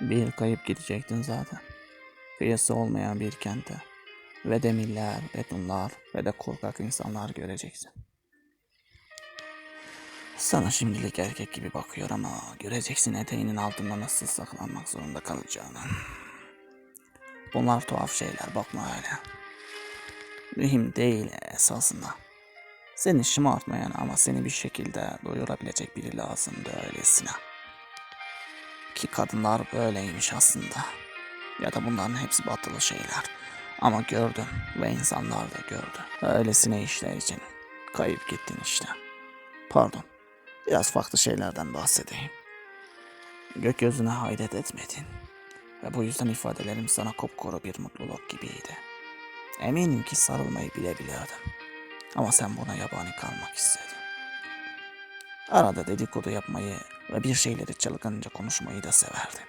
Bir kayıp gidecektin zaten. Kıyası olmayan bir kente. Ve de miller, betonlar ve de korkak insanlar göreceksin. Sana şimdilik erkek gibi bakıyor ama göreceksin eteğinin altında nasıl saklanmak zorunda kalacağını. Bunlar tuhaf şeyler bakma öyle. Mühim değil esasında. Seni şımartmayan ama seni bir şekilde doyurabilecek biri lazımdı öylesine. Ki kadınlar böyleymiş aslında. Ya da bunların hepsi batılı şeyler. Ama gördüm ve insanlar da gördü. Öylesine işler için kayıp gittin işte. Pardon. Biraz farklı şeylerden bahsedeyim. Gökyüzüne hayret etmedin. Ve bu yüzden ifadelerim sana kopkuru bir mutluluk gibiydi. Eminim ki sarılmayı bile bilirdim. Ama sen buna yabani kalmak istedin. Arada dedikodu yapmayı ve bir şeyleri çılgınca konuşmayı da severdin.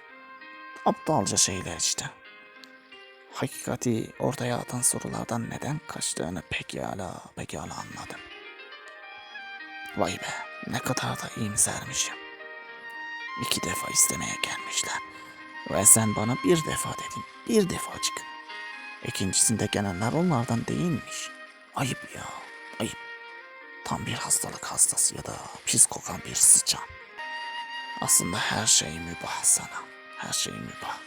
Aptalca şeyler işte. Hakikati ortaya atan sorulardan neden kaçtığını pekala pekala anladım. Vay be ne kadar da iyimsermişim. İki defa istemeye gelmişler. Ve sen bana bir defa dedin. Bir defacık. İkincisinde gelenler onlardan değilmiş. Ayıp ya. Ayıp. Tam bir hastalık hastası ya da pis kokan bir sıçan. Aslında her şey mübah sana. Her şey mübah.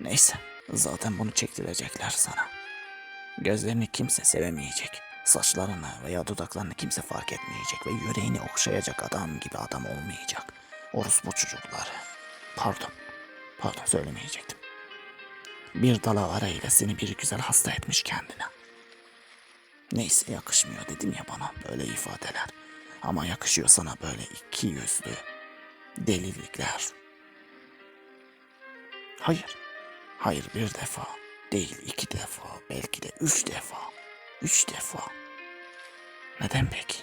Neyse. Zaten bunu çektirecekler sana. Gözlerini kimse sevemeyecek. Saçlarını veya dudaklarını kimse fark etmeyecek ve yüreğini okşayacak adam gibi adam olmayacak. Orospu çocukları. Pardon. Pardon söylemeyecektim. Bir dalavara ile seni bir güzel hasta etmiş kendine. Neyse yakışmıyor dedim ya bana böyle ifadeler. Ama yakışıyor sana böyle iki yüzlü delilikler. Hayır. Hayır bir defa. Değil iki defa. Belki de üç defa. Üç defa. Neden peki?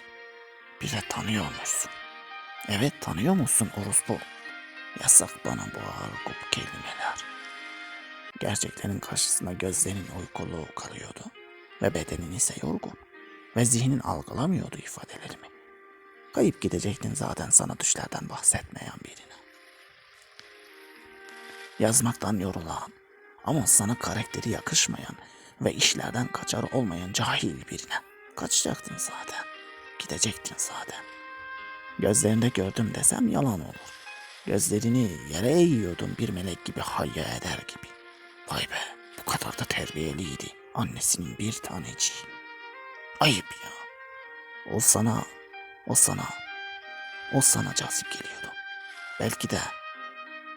Bir de tanıyor musun? Evet tanıyor musun orospu? Yasak bana bu ağır kelimeler. Gerçeklerin karşısında gözlerin uykulu kalıyordu ve bedenin ise yorgun ve zihnin algılamıyordu ifadelerimi. Kayıp gidecektin zaten sana düşlerden bahsetmeyen birine. Yazmaktan yorulan ama sana karakteri yakışmayan ve işlerden kaçar olmayan cahil birine. Kaçacaktın zaten. Gidecektin zaten. Gözlerinde gördüm desem yalan olur. Gözlerini yere eğiyordun bir melek gibi hayya eder gibi. Vay be bu kadar da terbiyeliydi. Annesinin bir taneciği. Ayıp ya. O sana, o sana, o sana cazip geliyordu. Belki de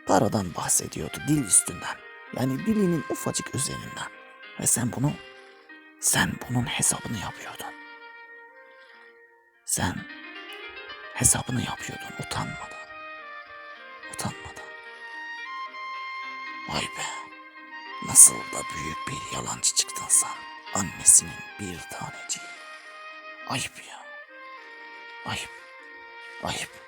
paradan bahsediyordu dil üstünden. Yani dilinin ufacık üzerinden. Ve sen bunu, sen bunun hesabını yapıyordun. Sen hesabını yapıyordun utanmadan. Utanmadan. Vay be. Nasıl da büyük bir yalancı çıktın sen. Annesinin bir taneciği. Ayıp ya. Ayıp. Ayıp.